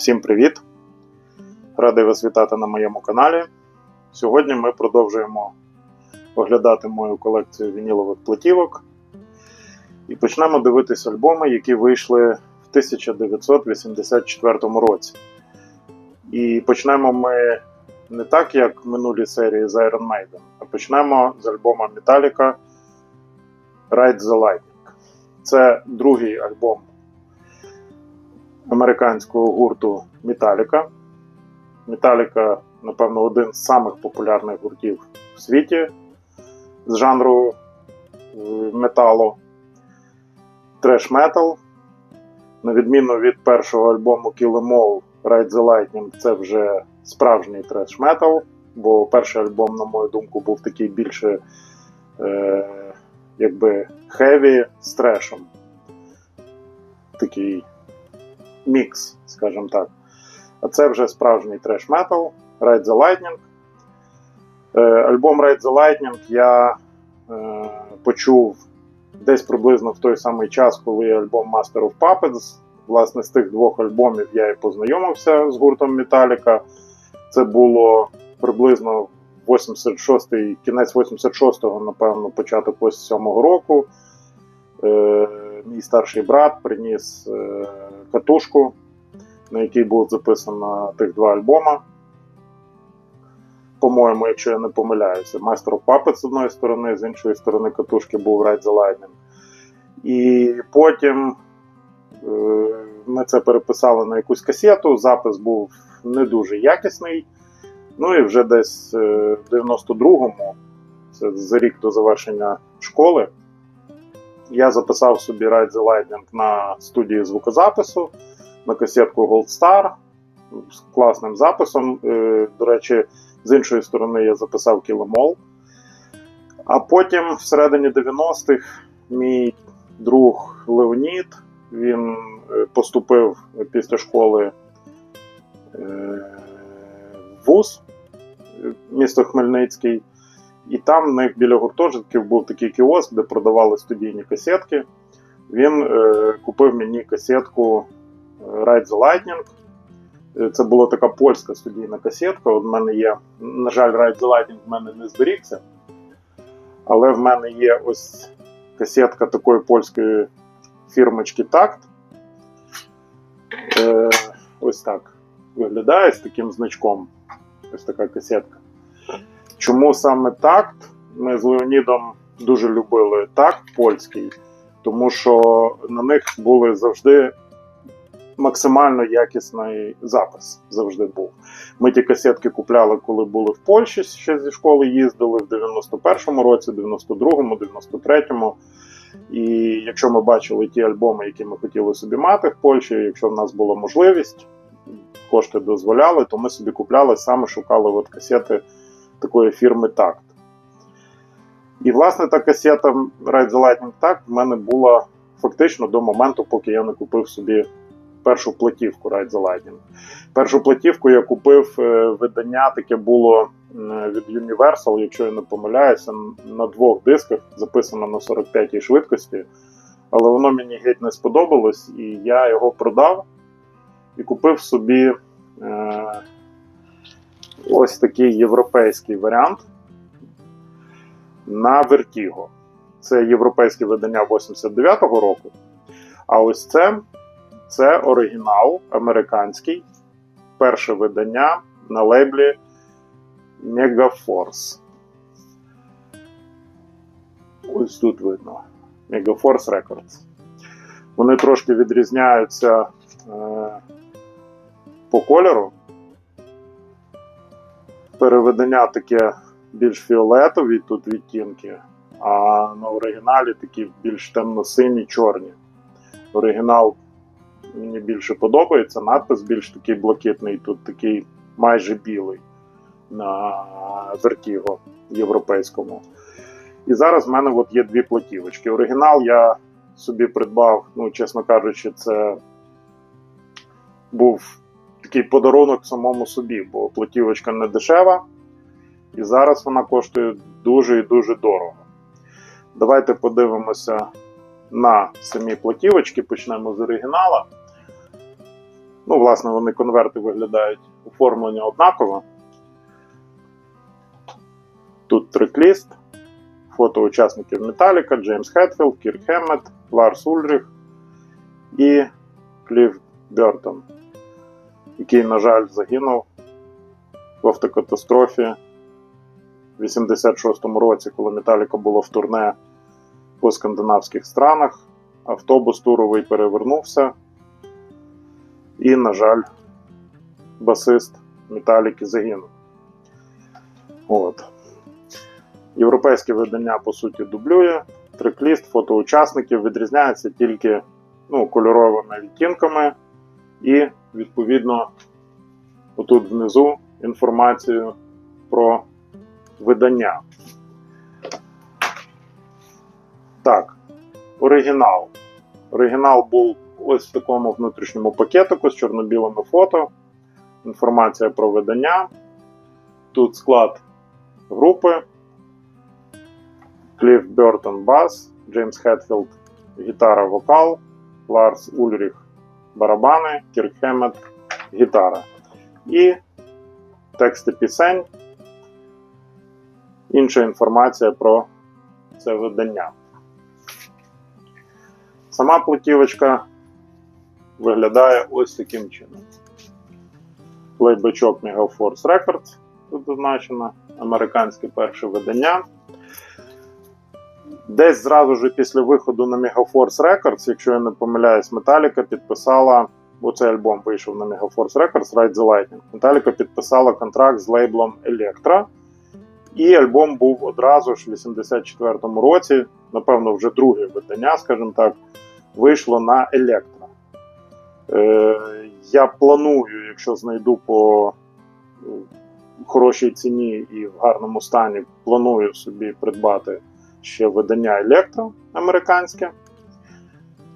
Всім привіт! Радий вас вітати на моєму каналі. Сьогодні ми продовжуємо оглядати мою колекцію вінілових платівок і почнемо дивитися альбоми, які вийшли в 1984 році. І почнемо ми не так, як в минулій серії з Iron Maiden, а почнемо з альбома Metallica Ride the Lightning. Це другий альбом американського гурту Metallica. Metallica, напевно, один з самих популярних гуртів в світі з жанру е, металу. Треш метал. На відміну від першого альбому Kill Em All Ride the Lightning, це вже справжній треш метал, бо перший альбом, на мою думку, був такий більше е, якби хеві з трешем. Такий мікс, скажімо так. А це вже справжній треш метал Ride the Lightning. Е, альбом Ride the Lightning я е, почув десь приблизно в той самий час, коли альбом Master of Puppets. Власне, з тих двох альбомів я і познайомився з гуртом Metallica. Це було приблизно 86-й, кінець 86-го, напевно, початок 87-го року. Мій старший брат приніс е, катушку, на якій було записано тих два альбома. По-моєму, якщо я не помиляюся, of Puppets з одної сторони, з іншої сторони катушки був Ride the Lightning. І потім е, ми це переписали на якусь касету, запис був не дуже якісний. Ну і вже десь е, в 92-му, це за рік до завершення школи, я записав собі Ride the Lightning на студії звукозапису на касетку Gold Star з класним записом. Е, До речі, з іншої сторони я записав All. А потім, всередині 90-х, мій друг Леонід, він е, поступив після школи е, в ВУЗ, місто Хмельницький. І там в них біля гуртожитків був такий кіоск, де продавали студійні касетки. Він е, купив мені касетку е, Ride the Lightning. Е, Це була така польська студійна касетка. От в мене є, на жаль, Ride the Lightning в мене не зберігся. Але в мене є ось касетка такої польської фірмочки Такт. Е, ось так виглядає з таким значком. Ось така касетка. Чому саме такт? Ми з Леонідом дуже любили такт польський, тому що на них були завжди максимально якісний запис. Завжди був. Ми ті касетки купляли, коли були в Польщі, ще зі школи їздили в 91-му році, 92-му, 93-му. І якщо ми бачили ті альбоми, які ми хотіли собі мати в Польщі, якщо в нас була можливість, кошти дозволяли, то ми собі купляли, саме шукали от касети такої фірми Такт. І, власне, та касета Ride the Lightning Tact в мене була фактично до моменту, поки я не купив собі першу платівку Ride the Lightning. Першу платівку я купив е, видання, таке було від Universal, якщо я не помиляюся, на двох дисках, записано на 45-й швидкості. Але воно мені геть не сподобалось, і я його продав і купив собі. Е, ось такий європейський варіант на Vertigo. Це європейське видання 89-го року. А ось це, це оригінал американський. Перше видання на лейблі Megaforce. Ось тут видно. Megaforce Records. Вони трошки відрізняються е, по кольору переведення таке більш фіолетові тут відтінки, а на оригіналі такі більш темно-сині, чорні. Оригінал мені більше подобається, надпис більш такий блакитний, тут такий майже білий на Vertigo європейському. І зараз в мене от є дві платівочки. Оригінал я собі придбав, ну, чесно кажучи, це був такий подарунок самому собі, бо платівочка не дешева, і зараз вона коштує дуже і дуже дорого. Давайте подивимося на самі платівочки, почнемо з оригінала. Ну, власне, вони конверти виглядають оформлення однаково. Тут трекліст, фото учасників Металіка, Джеймс Хетфілд, Кірк Хеммет, Ларс Ульріх і Кліф Бертон, який, на жаль, загинув в автокатастрофі в 86-му році, коли Металіка було в турне по скандинавських странах. Автобус туровий перевернувся. І, на жаль, басист Металіки загинув. От. Європейське видання, по суті, дублює. Трекліст фотоучасників відрізняється тільки ну, кольоровими відтінками і, відповідно, отут внизу інформацію про видання. Так, оригінал. Оригінал був ось в такому внутрішньому пакетику з чорно-білими фото. Інформація про видання. Тут склад групи. Кліф Бертон бас, Джеймс Хетфілд гітара, вокал, Ларс Ульріх барабани, кіркхемет, гітара. І тексти пісень. Інша інформація про це видання. Сама платівочка виглядає ось таким чином. Плейбачок Megaforce Records тут зазначено, американське перше видання. Десь зразу ж після виходу на Megaforce Records, якщо я не помиляюсь, Metallica підписала, бо цей альбом вийшов на Megaforce Records Ride the Lightning. Metallica підписала контракт з лейблом Electra. І альбом був одразу ж в 84-му році, напевно, вже друге видання, скажімо так, вийшло на Електро. Е, я планую, якщо знайду по е, хорошій ціні і в гарному стані, планую собі придбати ще видання Електро американське.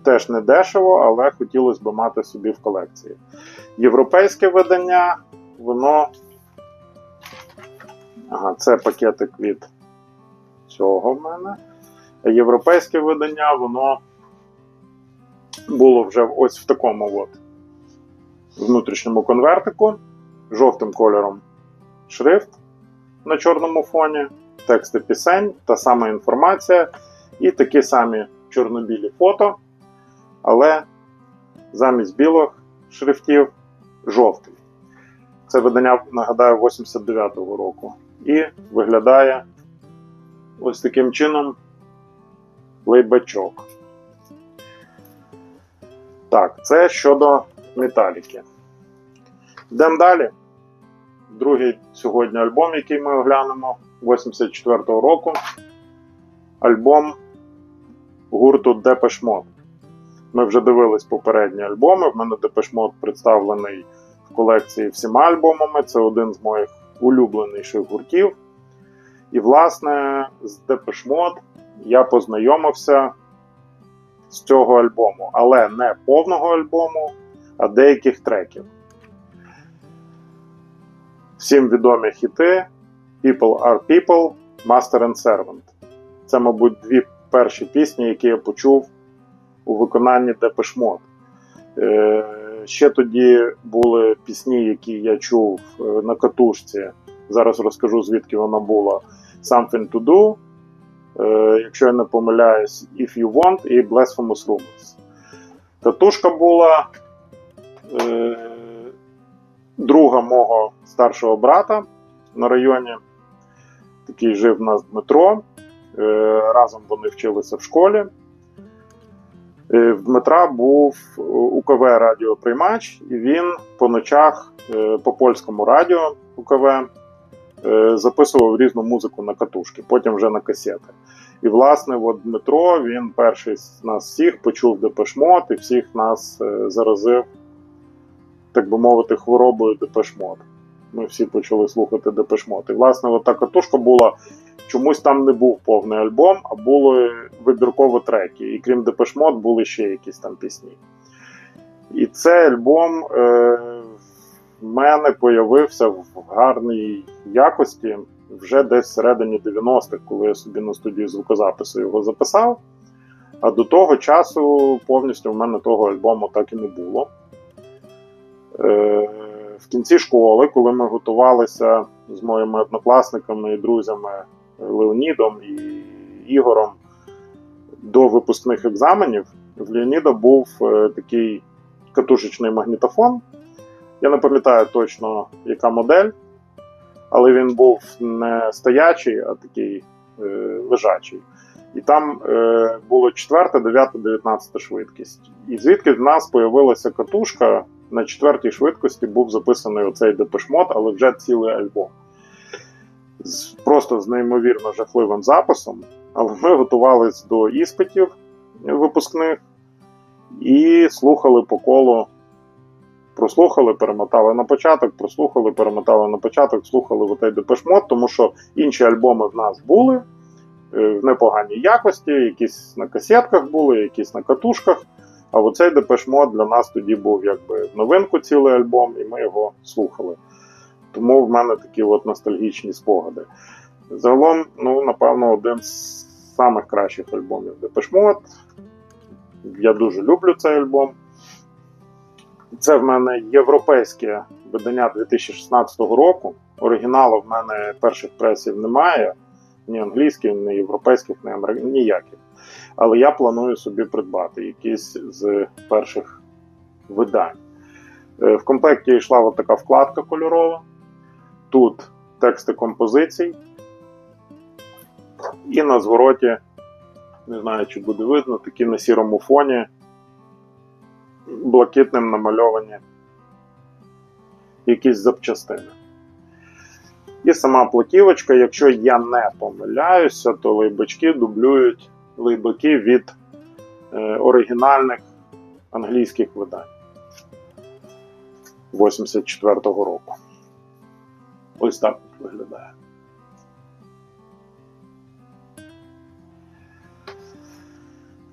Теж не дешево, але хотілося б мати собі в колекції. Європейське видання, воно. Ага, це пакетик від цього в мене. Європейське видання, воно було вже ось в такому от внутрішньому конвертику, жовтим кольором шрифт на чорному фоні, тексти пісень, та сама інформація, і такі самі чорно-білі фото, але замість білих шрифтів жовтий. Це видання, нагадаю, 89-го року. І виглядає ось таким чином лейбачок. Так, це щодо металіки. Йдемо далі. Другий сьогодні альбом, який ми оглянемо 84-го року. Альбом гурту Depeche Mode. Ми вже дивились попередні альбоми. В мене Depeche Mode представлений в колекції всіма альбомами. Це один з моїх улюбленіших гуртів. І, власне, з Depeche Mode я познайомився з цього альбому, але не повного альбому, а деяких треків. Всім відомі хіти People are People, Master and Servant. Це, мабуть, дві перші пісні, які я почув у виконанні. Е, Ще тоді були пісні, які я чув е, на катушці. Зараз розкажу, звідки вона була. Something to Do, е, якщо я не помиляюсь, If You Want і Blasphemous Rumors. Катушка була е, друга мого старшого брата на районі. Такий жив у нас Дмитро. Е, разом вони вчилися в школі. Е, В Дмитра був УКВ радіоприймач, і він по ночах е, по польському радіо УКВ е, записував різну музику на катушки, потім вже на касети. І, власне, от Дмитро він перший з нас всіх почув Депешмот і всіх нас е, заразив, так би мовити, хворобою Депешмот. Ми всі почали слухати Депешмот. І, власне, от та катушка була. Чомусь там не був повний альбом, а були вибіркові треки. І крім Mode були ще якісь там пісні. І цей альбом е, в мене появився в гарній якості вже десь всередині 90-х, коли я собі на студії звукозапису його записав. А до того часу повністю в мене того альбому так і не було. В кінці школи, коли ми готувалися з моїми однокласниками і друзями Леонідом і Ігором до випускних екзаменів, в Леоніда був е, такий катушечний магнітофон. Я не пам'ятаю точно, яка модель, але він був не стоячий, а такий е, лежачий. І там е, було 4, 9, 19 швидкість. І звідки в нас з'явилася катушка, на четвертій швидкості був записаний оцей депешмот, але вже цілий альбом. З, просто з неймовірно жахливим записом. Але ми готувалися до іспитів випускних і слухали по колу. Прослухали, перемотали на початок, прослухали, перемотали на початок, слухали отей депешмот, тому що інші альбоми в нас були е, в непоганій якості, якісь на касетках були, якісь на катушках. А оцей депешмот для нас тоді був якби новинку цілий альбом, і ми його слухали. Тому в мене такі от ностальгічні спогади. Загалом, ну, напевно, один з самих кращих альбомів Депешмот. Я дуже люблю цей альбом. Це в мене європейське видання 2016 року. Оригіналу в мене перших пресів немає. Ні англійських, ні європейських, ні американських, ніяких. Але я планую собі придбати якісь з перших видань. Е, В комплекті йшла от така вкладка кольорова. Тут тексти композицій. І на звороті, не знаю, чи буде видно, такі на сірому фоні, блакитним намальовані якісь запчастини. І сама платівочка, якщо я не помиляюся, то лейбачки дублюють лейбаки від е, оригінальних англійських видань 84-го року. Ось так виглядає.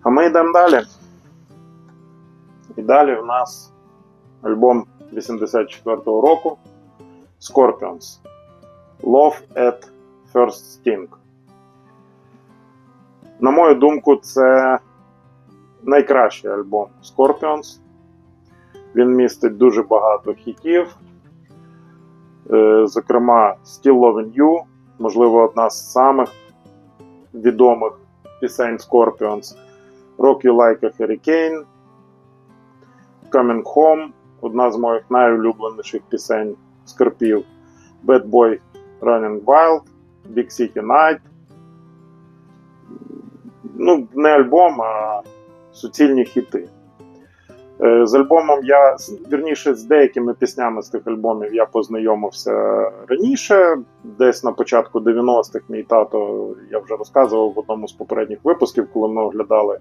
А ми йдемо далі. І далі в нас альбом 84-го року Scorpions. Love at First Sting. На мою думку, це найкращий альбом Scorpions. Він містить дуже багато хітів. Е, Зокрема, Still Loving You, можливо, одна з самих відомих пісень Scorpions. Rock You Like a Hurricane. Coming Home одна з моїх найулюбленіших пісень Скорпів. Bad Boy Running Wild, Big City Night. Ну, не альбом, а суцільні хіти. Е, З альбомом я, вірніше, з деякими піснями з тих альбомів я познайомився раніше. Десь на початку 90-х мій тато, я вже розказував в одному з попередніх випусків, коли ми оглядали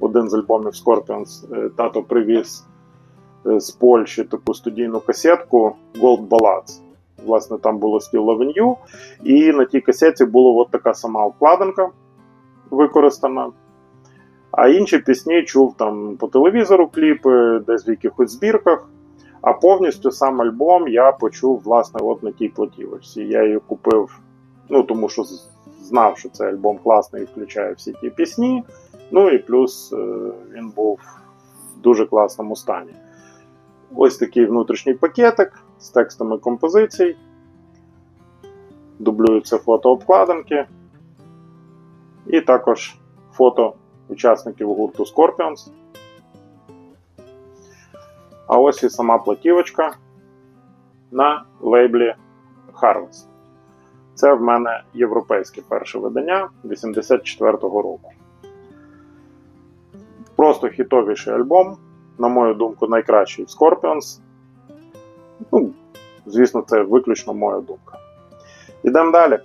один з альбомів Scorpions. Е, Тато привіз е, з Польщі таку студійну касетку Gold Ballads. Власне, там було Still Loving You, і на тій касеті була от така сама обкладинка використана. А інші пісні чув там по телевізору кліпи, десь в якихось збірках. А повністю сам альбом я почув власне от на тій платівочці. Я її купив, ну тому що знав, що цей альбом класний і включає всі ті пісні. Ну і плюс е, він був в дуже класному стані. Ось такий внутрішній пакетик з текстами композицій. Дублюються фото обкладинки. І також фото учасників гурту Scorpions. А ось і сама платівочка на лейблі Harvest. Це в мене європейське перше видання 84-го року. Просто хітовіший альбом, на мою думку, найкращий в Scorpions. Ну, звісно, це виключно моя думка. Ідемо далі.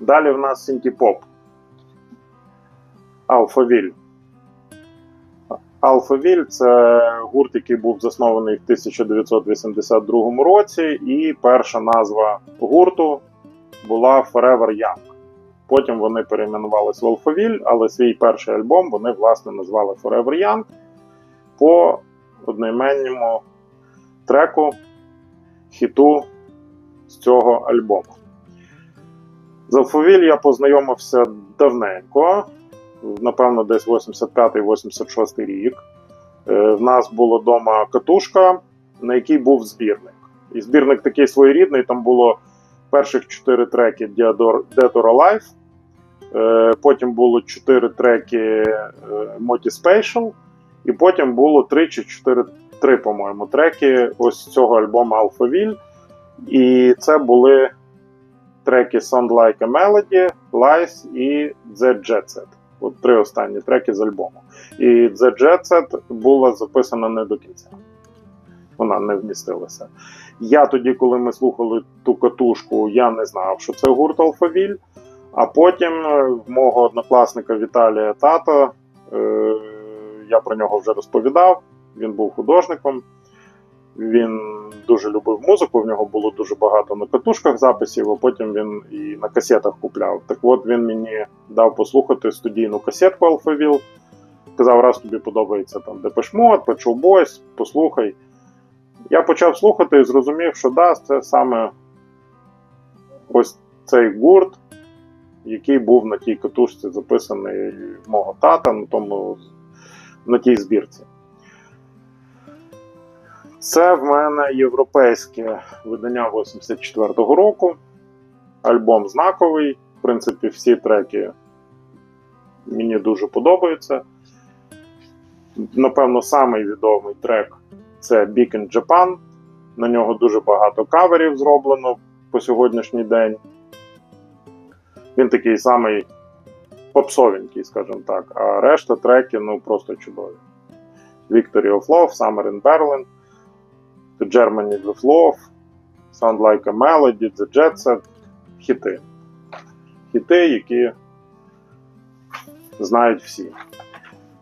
Далі в нас синтіпоп. Алфавіль. Алфавіль це гурт, який був заснований в 1982 році, і перша назва гурту була Forever Young. Потім вони перейменувалися в Алфавіль, але свій перший альбом вони власне назвали Forever Young по одноіменному треку хіту з цього альбому. З Алфавіль я познайомився давненько, напевно, десь 85-86 рік. Е, В нас була вдома катушка на якій був збірник. І збірник такий своєрідний, там було перших чотири треки Dead or Alive, е, потім було чотири треки е, Moti Special, і потім було три чи чотири, три, по-моєму, треки ось цього альбому Alphaville. І це були треки Sound Like a Melody, Lies і The Jet Set. От три останні треки з альбому. І The Jet Set була записана не до кінця. Вона не вмістилася. Я тоді, коли ми слухали ту катушку, я не знав, що це гурт Алфавіль. А потім е, в мого однокласника Віталія Тата, е, я про нього вже розповідав. Він був художником, він дуже любив музику, в нього було дуже багато на катушках записів, а потім він і на касетах купляв. Так от він мені дав послухати студійну касетку Алфавіл. Сказав, раз тобі подобається там Депешмот, Boys, послухай. Я почав слухати і зрозумів, що да, це саме ось цей гурт, який був на тій катушці записаний мого тата на тому, на тій збірці. Це в мене європейське видання 84-го року. Альбом знаковий. В принципі, всі треки мені дуже подобаються. Напевно, самий відомий трек це Big in Japan. На нього дуже багато каверів зроблено по сьогоднішній день. Він такий самий попсовенький, скажімо так. А решта треки ну просто чудові. Victory of Love, Summer in Berlin, The Germany with Love, Sound Like a Melody, The Jet Set. Хіти. Хіти, які знають всі.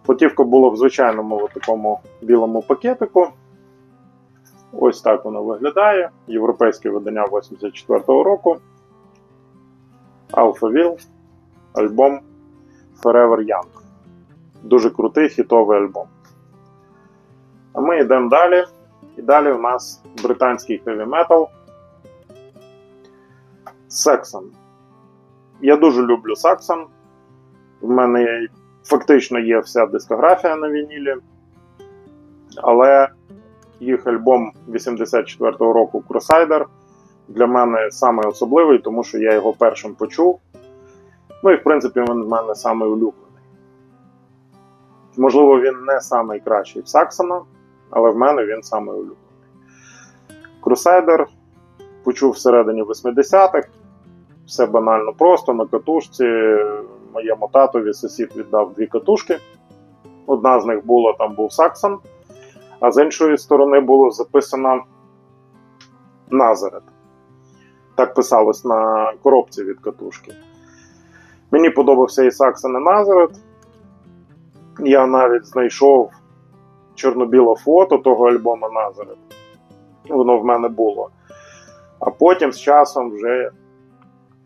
Платівка була в звичайному такому білому пакетику. Ось так воно виглядає. Європейське видання 84-го року. Alphaville. Альбом Forever Young. Дуже крутий хітовий альбом. А ми йдемо далі. І далі у нас британський metal. Saxon. Я дуже люблю Saxon. В мене фактично є вся дискографія на вінілі. Але їх альбом 84-го року Crusader для мене саме особливий, тому що я його першим почув. Ну і в принципі він в мене саме улюблений. Можливо, він не найкращий в Саксона, але в мене він саме улюблений. Crusader почув всередині 80-х. Все банально просто на катушці. Моєму татові сусід віддав дві катушки. Одна з них була там був Саксон, а з іншої сторони було записано Назарет. Так писалось на коробці від катушки. Мені подобався і Саксон і Назарет. Я навіть знайшов чорно-біле фото того альбому Назарет. Воно в мене було. А потім з часом вже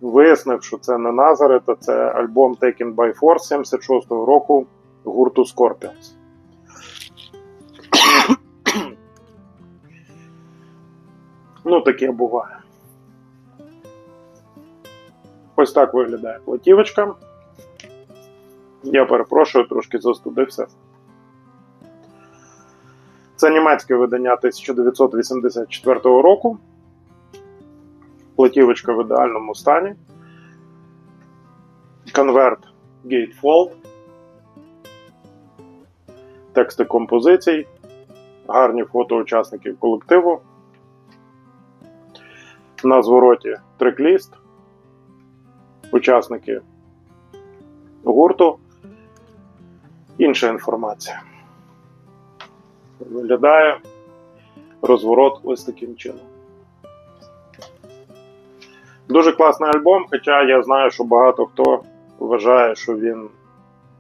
вияснив, що це не Назарет, а це альбом Taken by Force 76-го року гурту Scorpions. ну, таке буває. Ось так виглядає платівочка. Я перепрошую, трошки застудився. Це німецьке видання 1984 року. Платівочка в ідеальному стані. Конверт Gatefold. Тексти композицій. Гарні фото учасників колективу. На звороті трек-ліст. Учасники гурту. Інша інформація. Виглядає розворот ось таким чином. Дуже класний альбом, хоча я знаю, що багато хто вважає, що він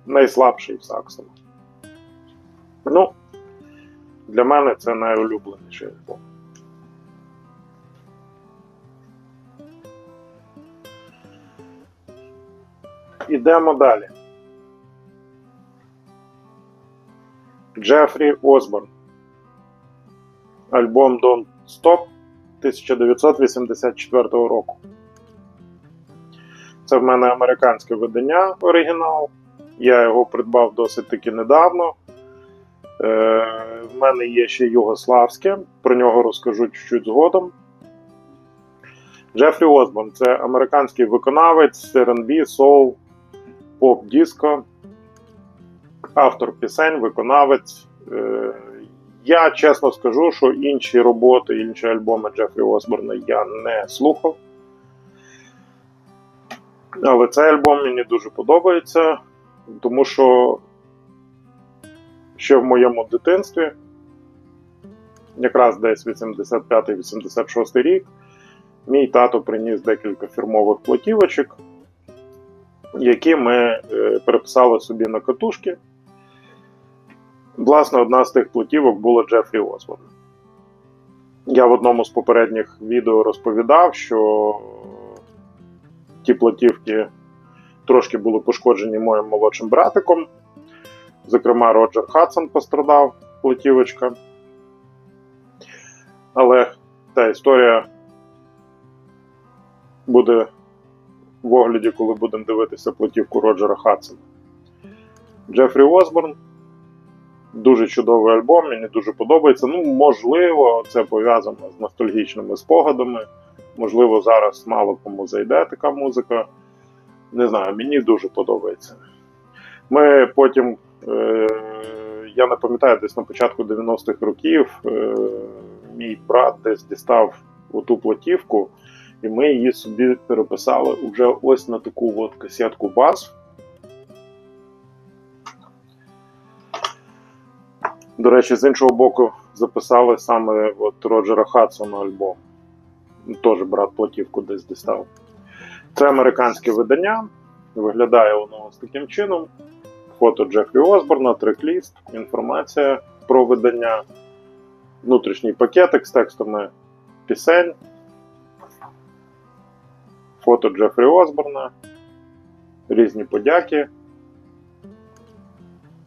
найслабший в Саксона. Ну, для мене це найулюбленіший альбом. Ідемо далі. Джефрі Осборн. Альбом Don't Stop 1984 року. Це в мене американське видання оригінал. Я його придбав досить таки недавно. Е, В мене є ще югославське. про нього розкажу чуть-чуть згодом. Джефрі Осборн це американський виконавець R&B, соул, поп диско автор пісень, виконавець. Е, Я чесно скажу, що інші роботи, інші альбоми Джефрі Осборна я не слухав. Але цей альбом мені дуже подобається, тому що ще в моєму дитинстві, якраз десь 85-86 рік, мій тато приніс декілька фірмових платівочок, які ми е, переписали собі на катушки. Власне, одна з тих платівок була Джефрі Осборн. Я в одному з попередніх відео розповідав, що ті платівки трошки були пошкоджені моїм молодшим братиком. Зокрема, Роджер Хадсон пострадав платівочка. Але та історія буде в огляді, коли будемо дивитися платівку Роджера Хадсона. Джефрі Осборн. Дуже чудовий альбом, мені дуже подобається. Ну, можливо, це пов'язано з ностальгічними спогадами. Можливо, зараз мало кому зайде така музика. Не знаю, мені дуже подобається. Ми потім, е, я не пам'ятаю, десь на початку 90-х років е, мій брат десь дістав оту платівку, і ми її собі переписали вже ось на таку от касетку бас. До речі, з іншого боку, записали саме от Роджера Хадсона альбом. Теж брат платівку десь дістав. Це американське видання. Виглядає воно ось таким чином. Фото Джефрі Осборна, трек-ліст, інформація про видання, внутрішній пакетик з текстами пісень. Фото Джефрі Осборна, різні подяки,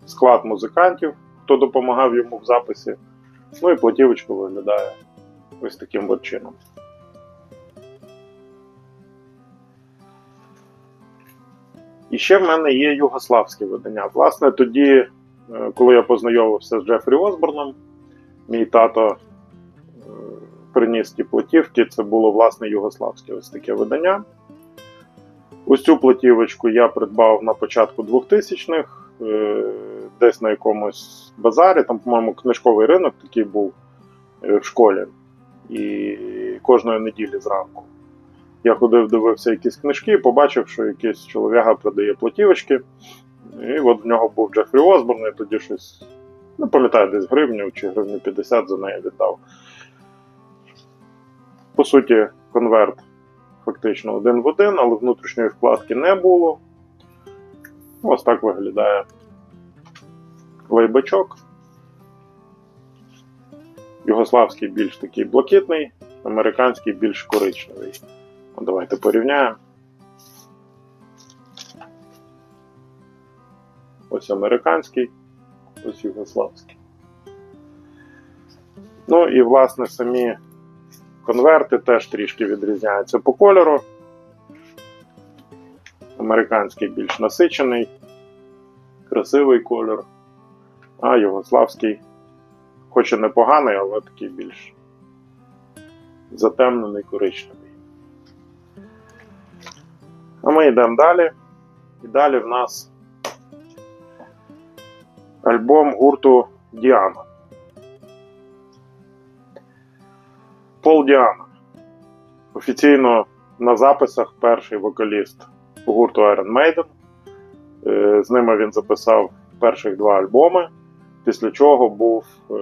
склад музикантів хто допомагав йому в записі. Ну і платівочка виглядає ось таким от чином. І ще в мене є югославське видання. Власне, тоді, е, коли я познайомився з Джефрі Осборном, мій тато е, приніс ті платівки, це було власне югославське ось таке видання. Ось цю платівочку я придбав на початку 2000-х десь на якомусь базарі, там, по-моєму, книжковий ринок такий був е, в школі. І кожної неділі зранку. Я ходив, дивився якісь книжки, побачив, що якийсь чоловіка продає платівочки. І от в нього був Джефрі Осборн, і тоді щось, не пам'ятаю, десь гривню чи гривню 50 за неї віддав. По суті, конверт фактично один в один, але внутрішньої вкладки не було. Ось так виглядає лейбачок. Югославський більш такий блакитний, американський більш коричневий. Ну, давайте порівняємо. Ось американський, ось югославський. Ну і, власне, самі конверти теж трішки відрізняються по кольору. Американський більш насичений, красивий кольор а Югославський, хоч і непоганий, але такий більш затемнений коричневий. А ми йдемо далі. І далі в нас альбом гурту Діана. Пол Діана. Офіційно на записах перший вокаліст гурту Iron Maiden. Е, з ними він записав перших два альбоми після чого був е,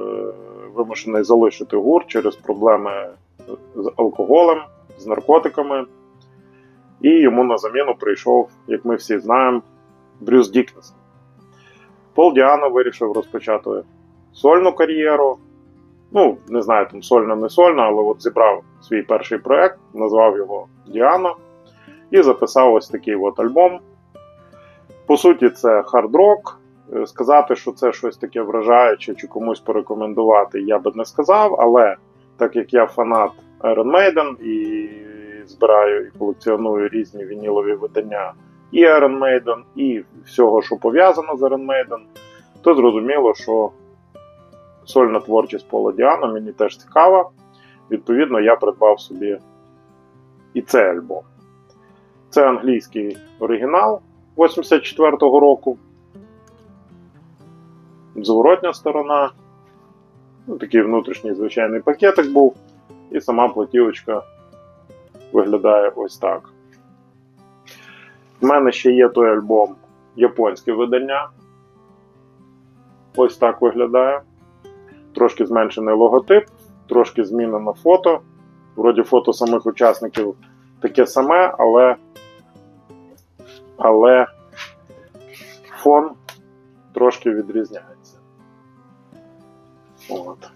вимушений залишити гурт через проблеми з алкоголем, з наркотиками. І йому на заміну прийшов, як ми всі знаємо, Брюс Дікнес. Пол Діано вирішив розпочати сольну кар'єру. Ну, не знаю, там сольно, не сольно, але от зібрав свій перший проект, назвав його Діано і записав ось такий от альбом. По суті, це хард-рок, сказати, що це щось таке вражаюче чи комусь порекомендувати, я би не сказав. Але так як я фанат Iron Maiden і збираю і колекціоную різні вінілові видання і Iron Maiden, і всього, що пов'язано з Iron Maiden, то зрозуміло, що сольна творчість Пола Діана мені теж цікава. Відповідно, я придбав собі і цей альбом. Це англійський оригінал 84-го року. Зворотня сторона. Ну, такий внутрішній звичайний пакетик був. І сама платівочка виглядає ось так. У мене ще є той альбом японське видання. Ось так виглядає. Трошки зменшений логотип, трошки змінено фото. Вроді фото самих учасників таке саме, але, але фон трошки відрізняється. От.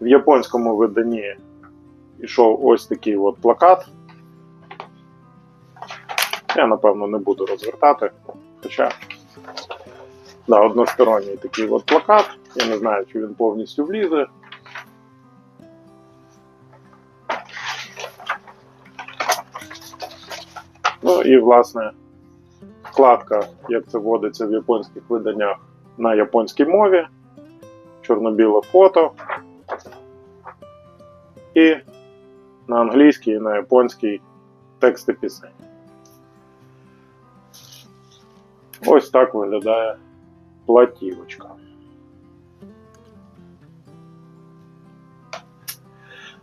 В японському виданні йшов ось такий от плакат. Я, напевно, не буду розвертати. Хоча, да, односторонній такий от плакат. Я не знаю, чи він повністю влізе. Ну і, власне, вкладка, як це вводиться в японських виданнях на японській мові, чорно-біле фото. І на англійській і на японській тексти пісень. Ось так виглядає платівочка.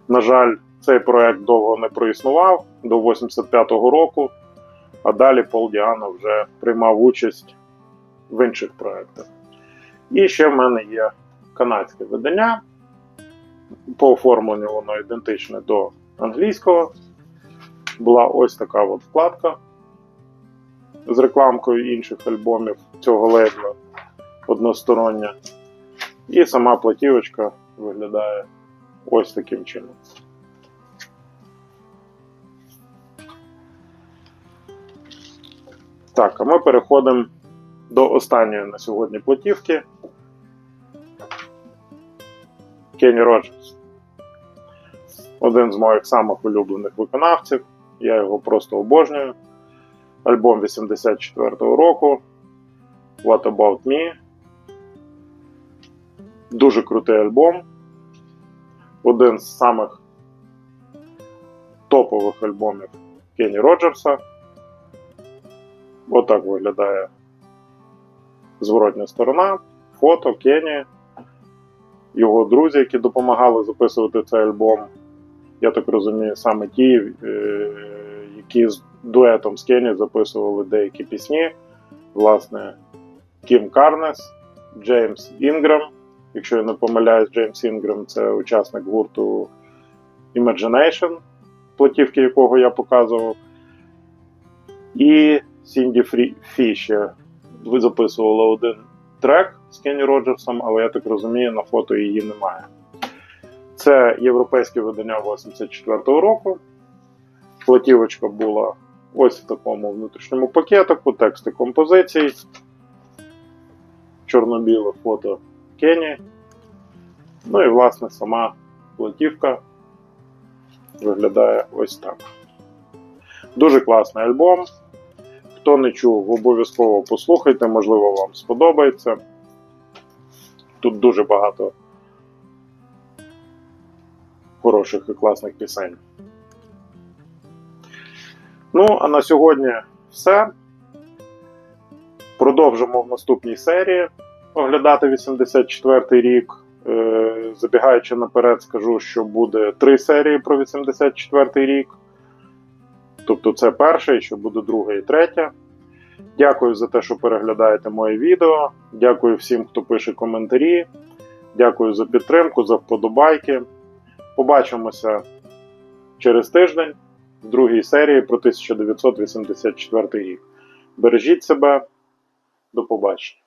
На жаль, цей проект довго не проіснував до 85-го року, а далі Пол Діано вже приймав участь в інших проектах. І ще в мене є канадське видання. По оформленню воно ідентичне до англійського. Була ось така от вкладка з рекламкою інших альбомів цього лейбла одностороння. І сама платівочка виглядає ось таким чином. Так, а ми переходимо до останньої на сьогодні платівки. Кенні Роджерс. Один з моїх самих улюблених виконавців. Я його просто обожнюю. Альбом 84-го року. What About Me. Дуже крутий альбом. Один з самих топових альбомів Кенні Роджерса. Отак виглядає зворотня сторона, фото Кенні, його друзі, які допомагали записувати цей альбом. Я так розумію, саме ті, е, які з дуетом з Кенні записували деякі пісні. Власне, Кім Карнес, Джеймс Інграм. Якщо я не помиляюсь, Джеймс Інграм це учасник гурту Imagination, платівки якого я показував. І Сінді Фрі Фішер. Ви записували один трек з Кенні Роджерсом, але я так розумію, на фото її немає. Це європейське видання 84-го року. Платівочка була ось в такому внутрішньому пакетику, тексти композицій, чорно-біле фото Кені. Ну і, власне, сама платівка виглядає ось так. Дуже класний альбом. Хто не чув, обов'язково послухайте, можливо, вам сподобається. Тут дуже багато хороших і класних пісень. Ну, а на сьогодні все. Продовжимо в наступній серії оглядати 84-й рік. Е, Забігаючи наперед, скажу, що буде три серії про 84-й рік. Тобто це перша, і ще буде друга і третя. Дякую за те, що переглядаєте моє відео. Дякую всім, хто пише коментарі. Дякую за підтримку, за вподобайки. Побачимося через тиждень в другій серії про 1984 рік. Бережіть себе, до побачення.